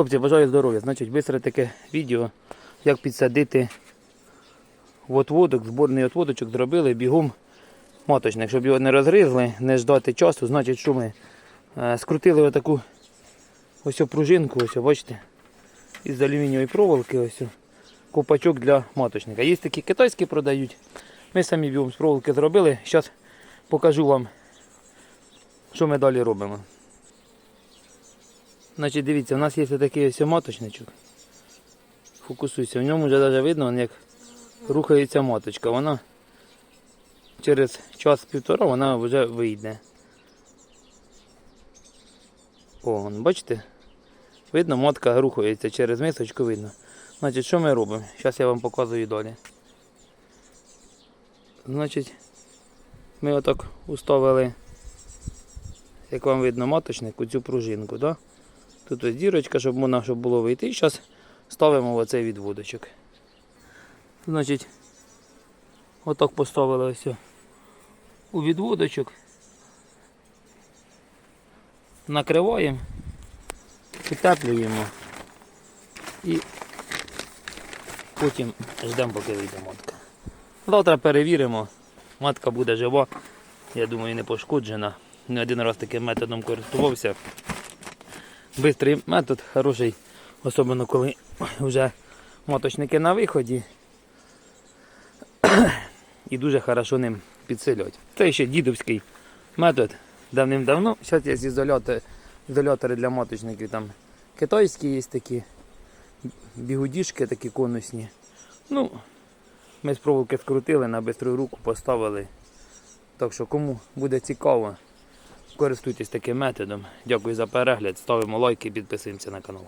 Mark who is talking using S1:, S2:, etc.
S1: Хлопці, бажаю здоров'я. Значить, швидко таке відео, як підсадити в отводок, зборний отводочок зробили бігом маточник, щоб його не розгризли, не ждати часу. Значить, що ми е, скрутили отаку ось пружинку, ось, бачите, із алюмінієвої проволоки, ось о, копачок для маточника. Є такі китайські продають. Ми самі бігом з проволоки зробили. Зараз покажу вам, що ми далі робимо. Значить, дивіться, у нас є такий ось маточничок. Фокусуйся, в ньому вже навіть видно, як рухається маточка. Вона через час-півтора вона вже вийде. О, бачите? Видно, матка рухається через мисочку видно. Значить, що ми робимо? Зараз я вам показую далі. Значить, ми отак уставили, як вам видно, маточник, цю пружинку, да? Тут ось дірочка, щоб можна щоб було вийти. І зараз ставимо оцей відводочок. Значить, отак поставили ось у відводочок. Накриваємо, підтеплюємо і потім ждемо, поки вийде матка. Завтра перевіримо, матка буде жива, я думаю, не пошкоджена. Не один раз таким методом користувався. Бистрий метод, хороший, особливо коли вже моточники на виході. І дуже хорошо ним підсилювати. Це ще дідовський метод давним-давно. Зараз є ізолятори, ізолятори для моточників. Там китайські є такі бігудішки такі конусні. Ну, ми з проволоки скрутили, на бистру руку поставили. Так що кому буде цікаво, користуйтесь таким методом. Дякую за перегляд, ставимо лайки, підписуємося на канал.